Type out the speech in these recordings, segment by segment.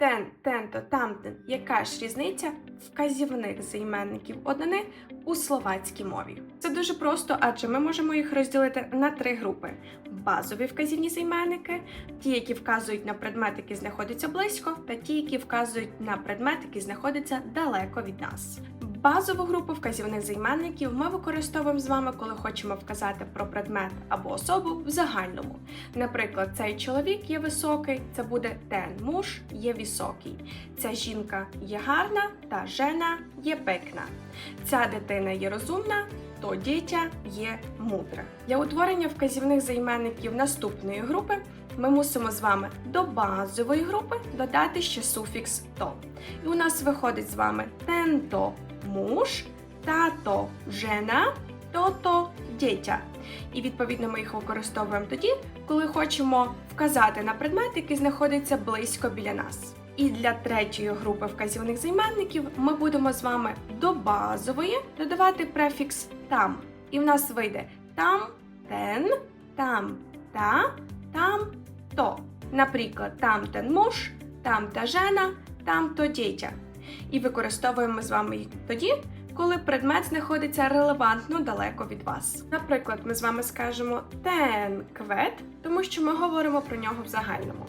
тен, тенто, тамтен. Яка ж різниця вказівних займенників однини у словацькій мові? Це дуже просто, адже ми можемо їх розділити на три групи: базові вказівні займенники, ті, які вказують на предмет, який знаходиться близько, та ті, які вказують на предмет, який знаходиться далеко від нас. Базову групу вказівних займенників ми використовуємо з вами, коли хочемо вказати про предмет або особу в загальному. Наприклад, цей чоловік є високий, це буде ten муж є високий. Ця жінка є гарна та жена є пекна. Ця дитина є розумна, то дитя є мудре. Для утворення вказівних займенників наступної групи ми мусимо з вами до базової групи додати ще суфікс то. І у нас виходить з вами тенто муж, тато жена, тото дитя. І відповідно ми їх використовуємо тоді, коли хочемо вказати на предмет, який знаходиться близько біля нас. І для третьої групи вказівних займенників ми будемо з вами до базової додавати префікс там. І в нас вийде там, тен, там, та, там, то. Наприклад, там тен муж, там та жена, там то дитя. І використовуємо з вами їх тоді, коли предмет знаходиться релевантно далеко від вас. Наприклад, ми з вами скажемо ten квет, тому що ми говоримо про нього в загальному.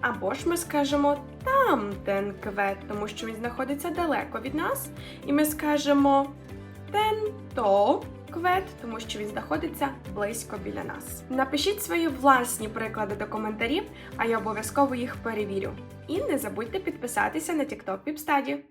Або ж ми скажемо там ten квет, тому що він знаходиться далеко від нас. І ми скажемо ten то квет, тому що він знаходиться близько біля нас. Напишіть свої власні приклади до коментарів, а я обов'язково їх перевірю. І не забудьте підписатися на TikTok Піпстаді.